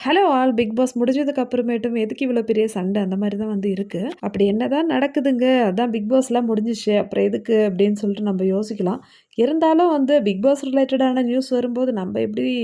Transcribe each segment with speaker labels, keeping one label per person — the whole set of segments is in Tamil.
Speaker 1: ஹலோ ஆல் பிக் பாஸ் முடிஞ்சதுக்கு அப்புறமேட்டும் எதுக்கு இவ்வளோ பெரிய சண்டை? அந்த மாதிரி தான் வந்து இருக்குது அப்படி என்னதான் நடக்குதுங்க? அதான் பிக் பாஸ்லாம் முடிஞ்சிச்சு. அப்புறம் எதுக்கு அப்படின்னு சொல்லிட்டு நம்ம யோசிக்கலாம். இருந்தாலும் வந்து பிக் பாஸ் ரிலேட்டடான நியூஸ் வரும்போது நம்ம எப்படி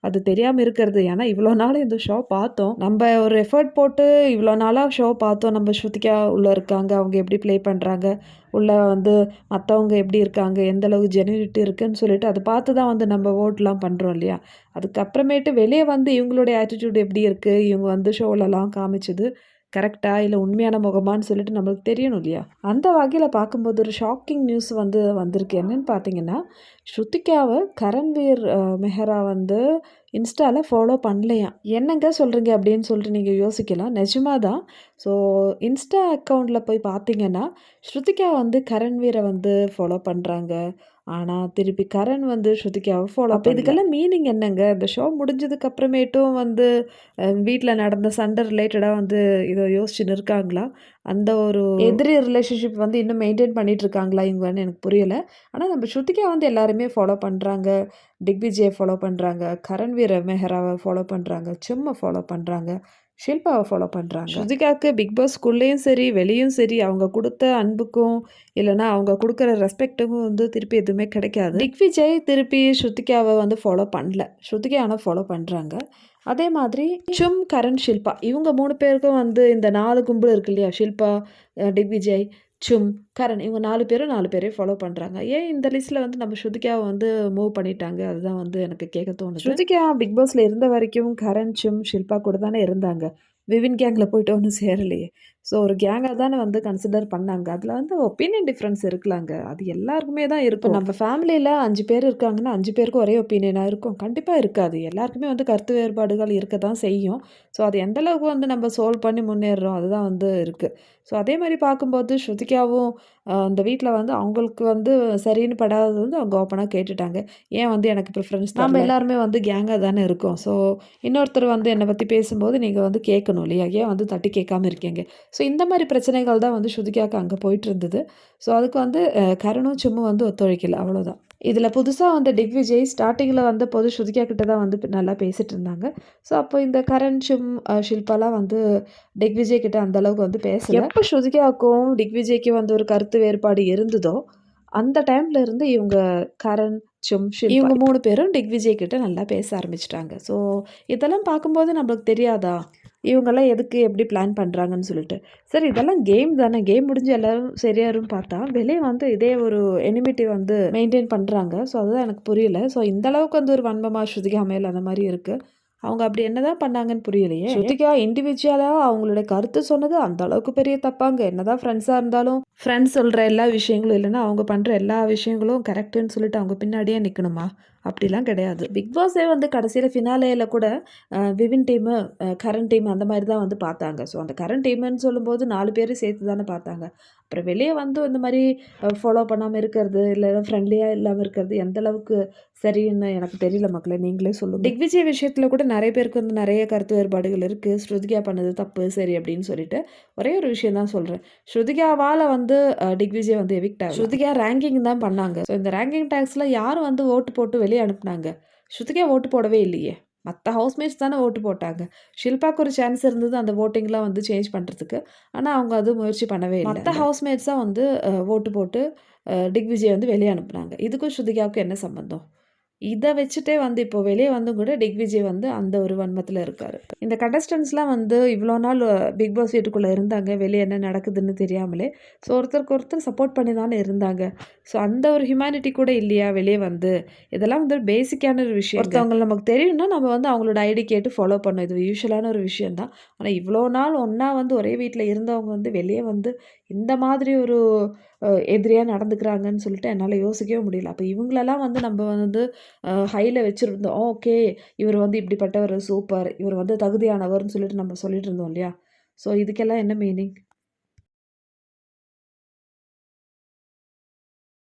Speaker 1: அது தெரியாமல் இருக்கிறது? ஏன்னா இவ்வளோ நாள் இந்த ஷோ பார்த்தோம். நம்ம ஒரு எஃபர்ட் போட்டு இவ்வளோ நாளாக ஷோ பார்த்தோம். நம்ம ஸ்ருதிகா உள்ளே இருக்காங்க. அவங்க எப்படி ப்ளே பண்ணுறாங்க உள்ளே வந்து மற்றவங்க எப்படி இருக்காங்க எந்தளவு ஜெனிவிட்டி இருக்குதுன்னு இருக்குன்னு சொல்லிட்டு அதை பார்த்து தான் வந்து நம்ம ஓட்லாம் பண்ணுறோம் இல்லையா? அதுக்கப்புறமேட்டு வெளியே வந்து இவங்களுடைய ஆட்டிடியூட் எப்படி இருக்குது இவங்க வந்து ஷோலெலாம் காமிச்சது கரெக்டாக இல்லை உண்மையான முகமான்னு சொல்லிட்டு நம்மளுக்கு தெரியணும் இல்லையா? அந்த வகையில் பார்க்கும்போது ஒரு ஷாக்கிங் நியூஸ் வந்து வந்திருக்கு. என்னென்னு பார்த்தீங்கன்னா ஸ்ருத்திகாவை கரண்வீர் மெஹரா வந்து இன்ஸ்டாவில் ஃபாலோ பண்ணலையாம் என்னங்க சொல்கிறீங்க அப்படின்னு சொல்லிட்டு நீங்கள் யோசிக்கலாம். நிஜமாக தான் ஸோ இன்ஸ்டா அக்கௌண்ட்டில் போய் பார்த்தீங்கன்னா ஸ்ருதிகா வந்து கரண்வீரை வந்து ஃபாலோ பண்ணுறாங்க ஆனால் திருப்பி கரண் வந்து ஸ்ருதிகாவை ஃபாலோ அப்போ இதுக்கெல்லாம் மீனிங் என்னங்க? இந்த ஷோ முடிஞ்சதுக்கு அப்புறமேட்டும் வந்து வீட்டில் நடந்த சண்டை ரிலேட்டடாக வந்து இதை யோசிச்சுன்னு இருக்காங்களா? அந்த ஒரு எதிரி ரிலேஷன்ஷிப் வந்து இன்னும் மெயின்டைன் பண்ணிட்டு இருக்காங்களா இவங்கன்னு எனக்கு புரியல. ஆனால் நம்ம ஸ்ருதிகா வந்து எல்லாருமே ஃபாலோ பண்ணுறாங்க டிக்விஜயை ஃபாலோ பண்ணுறாங்க கரண்வீர மெஹராவை ஃபாலோ பண்ணுறாங்க சும்மா ஃபாலோ பண்ணுறாங்க ஷில்பாவை ஃபாலோ பண்ணுறாங்க ஸ்ருதிகாவுக்கு பிக் பாஸ் ஸ்கூல்லேயும் சரி வெளியும் சரி அவங்க கொடுத்த அன்புக்கும் இல்லைனா அவங்க கொடுக்குற ரெஸ்பெக்ட்டுக்கும் வந்து திருப்பி எதுவுமே கிடைக்காது. திக் விஜய் திருப்பி ஸ்ருதிகாவை வந்து ஃபாலோ பண்ணல. ஸ்ருதிகா ஆனால் ஃபாலோ பண்ணுறாங்க அதே மாதிரி சும் கரண் ஷில்பா இவங்க மூணு பேருக்கும் வந்து இந்த நாலு கும்பல் இருக்கு இல்லையா? ஷில்பா டிக் விஜய் சும் கரண் இவங்க நாலு பேரும் நாலு பேரையும் ஃபாலோ பண்ணுறாங்க ஏன் இந்த லிஸ்ட்டில் வந்து நம்ம ஸ்ருதிகாவை வந்து மூவ் பண்ணிட்டாங்க? அதுதான் வந்து எனக்கு கேட்க தோணுது. ஸ்ருதிகா பிக் பாஸில் இருந்த வரைக்கும் கரண் சும் ஷில்பா கூட தானே இருந்தாங்க. விவின் கேங்கில் போயிட்டு ஒன்றும் சேரலையே. ஸோ ஒரு கேங்காக தானே வந்து கன்சிடர் பண்ணாங்க. அதில் வந்து ஒப்பீனியன் டிஃப்ரென்ஸ் இருக்கலாங்க. அது எல்லாருக்குமே தான் இருக்கும். நம்ம ஃபேமிலியில் அஞ்சு பேர் இருக்காங்கன்னா அஞ்சு பேருக்கும் ஒரே ஒப்பீனியனாக இருக்கும். கண்டிப்பாக இருக்காது. எல்லாருக்குமே வந்து கருத்து வேறுபாடுகள் இருக்க தான் செய்யும். ஸோ அது எந்த அளவுக்கு வந்து நம்ம சோல்வ் பண்ணி முன்னேறோம் அதுதான் வந்து இருக்குது ஸோ அதே மாதிரி பார்க்கும்போது ஸ்ருதிகாவும் அந்த வீட்டில் வந்து அவங்களுக்கு வந்து சரின்னு படாதது வந்து அவங்க ஓப்பனாக கேட்டுட்டாங்க. ஏன் வந்து எனக்கு ப்ரிஃபரன்ஸ் நம்ம எல்லாருமே வந்து கேங்காக தானே இருக்கோம். ஸோ இன்னொருத்தர் வந்து என்னை பற்றி பேசும்போது நீங்கள் வந்து கேட்கணும் இல்லையா? ஏன் வந்து தட்டி கேட்காம இருக்கீங்க? ஸோ இந்த மாதிரி பிரச்சனைகள் தான் வந்து ஸ்ருதிகாவுக்கு அங்கே போயிட்டு இருந்தது. ஸோ அதுக்கு வந்து கரணும் சும்மா வந்து ஒத்துழைக்கல. அவ்வளோதான் இதில் புதுசாக வந்த டிக் விஜய் ஸ்டார்டிங்கில் வந்த போது ஸ்ருதிகா கிட்ட தான் வந்து நல்லா பேசிகிட்டு இருந்தாங்க. ஸோ அப்போ இந்த கரண் சும் ஷில்பாலாம் வந்து டிக் விஜய் கிட்ட அந்த அளவுக்கு வந்து பேசல. எப்போ ஸ்ருதிகாவுக்கும் டிக் விஜய்க்கும் வந்து ஒரு கருத்து வேறுபாடு இருந்ததோ அந்த டைம்ல இருந்து இவங்க கரண் சும் இவங்க மூணு பேரும் டிக் விஜய் கிட்ட நல்லா பேச ஆரம்பிச்சிட்டாங்க. ஸோ இதெல்லாம் பார்க்கும்போது நம்மளுக்கு தெரியாதா? இவங்கெல்லாம் எதுக்கு எப்படி பிளான் பண்ணுறாங்கன்னு சொல்லிட்டு. சரி இதெல்லாம் கேம் தானே. கேம் முடிஞ்சு எல்லோரும் சரியாரும் பார்த்தா வெளியே வந்து இதே ஒரு எனிமிட்டி வந்து மெயின்டைன் பண்ணுறாங்க ஸோ அதுதான் எனக்கு புரியல. ஸோ இந்த அளவுக்கு வந்து ஒரு வன்மமாக ஸ்ருதிகா மேல் அந்த மாதிரி இருக்குது அவங்க அப்படி என்னதான் பண்ணாங்கன்னு புரியலையே. ஸ்ருதிகா இண்டிவிஜுவலாக அவங்களோட கருத்து சொன்னது அந்த அளவுக்கு பெரிய தப்பாங்க. என்னதான் ஃப்ரெண்ட்ஸாக இருந்தாலும் ஃப்ரெண்ட்ஸ் சொல்கிற எல்லா விஷயங்களும் இல்லைன்னா அவங்க பண்ணுற எல்லா விஷயங்களும் கரெக்டுன்னு சொல்லிட்டு அவங்க பின்னாடியே நிற்கணுமா அப்படிலாம் கிடையாது. பிக் பாஸே வந்து கடைசியில் ஃபினாலேயில் கூட விவின் டீமு கரண்ட் டீம் அந்த மாதிரி தான் வந்து பார்த்தாங்க. ஸோ அந்த கரண்ட் டீமுன்னு சொல்லும்போது நாலு பேர் சேர்த்து தானே பார்த்தாங்க. அப்புறம் வெளியே வந்து இந்த மாதிரி ஃபாலோ பண்ணாமல் இருக்கிறது இல்லை ஃப்ரெண்ட்லியாக இல்லாமல் இருக்கிறது எந்த அளவுக்கு சரின்னு எனக்கு தெரியல மக்களே. நீங்களே சொல்லுங்கள் திக்விஜய் விஷயத்தில் கூட நிறைய பேருக்கு வந்து நிறைய கருத்து வேறுபாடுகள் இருக்குது ஸ்ருதிகா பண்ணது தப்பு சரி அப்படின்னு சொல்லிட்டு ஒரே ஒரு விஷயம் தான் சொல்கிறேன் ஸ்ருதிகாவால் வந்து டிக்விஜய் வந்து எவிக்ட் ஆகும் ஸ்ருதிகா ரேங்கிங் தான் பண்ணாங்க. ஸோ இந்த ரேங்கிங் டேக்ஸில் யார் வந்து ஓட்டு போட்டு வெளியே அனுப்புனாங்க. ஸ்ருதிகா ஓட்டு போடவே இல்லையே. மற்ற ஹவுஸ்மேட்ஸ் தானே ஓட்டு போட்டாங்க. ஷில்பாக்கு ஒரு சான்ஸ் இருந்தது அந்த ஓட்டிங்லாம் வந்து சேஞ்ச் பண்ணுறதுக்கு ஆனால் அவங்க அது முயற்சி பண்ணவே இல்லை. மற்ற ஹவுஸ்மேட்ஸ் தான் வந்து ஓட்டு போட்டு டிக்விஜய் வந்து வெளியே அனுப்புனாங்க. இதுக்கும் ஸ்ருதிகாவுக்கும் என்ன சம்மந்தம் இதை வச்சுட்டே வந்து இப்போ வெளியே வந்து கூட டிக்விஜய் வந்து அந்த ஒரு வன்மத்தில் இருக்கார். இந்த கண்டஸ்டன்ஸ்லாம் வந்து இவ்வளோ நாள் பிக் பாஸ் வீட்டுக்குள்ளே இருந்தாங்க. வெளியே என்ன நடக்குதுன்னு தெரியாமலே. ஸோ ஒருத்தருக்கு ஒருத்தர் சப்போர்ட் பண்ணி தானே இருந்தாங்க. ஸோ அந்த ஒரு ஹியூமனிட்டி கூட இல்லையா வெளியே வந்து? இதெல்லாம் வந்து ஒரு பேசிக்கான ஒரு விஷயம் ஒருத்தவங்க நமக்கு தெரியும்னா நம்ம வந்து அவங்களோட ஐடி கேட்டு ஃபாலோ பண்ணோம் இது யூஸ்வலான ஒரு விஷயம் தான் ஆனால் இவ்வளோ நாள் ஒன்றா வந்து ஒரே வீட்டில் இருந்தவங்க வந்து வெளியே வந்து இந்த மாதிரி ஒரு எதிரியாக நடந்துக்கிறாங்கன்னு சொல்லிட்டு என்னால் யோசிக்கவே முடியல. அப்போ இவங்களெல்லாம் வந்து நம்ம வந்து ஹையில் வச்சுருந்தோம். ஓகே இவர் வந்து இப்படிப்பட்டவர் சூப்பர். இவர் வந்து தகுதியானவர்னு சொல்லிட்டு நம்ம சொல்லிட்டு இருந்தோம் இல்லையா? ஸோ இதுக்கெல்லாம் என்ன மீனிங்?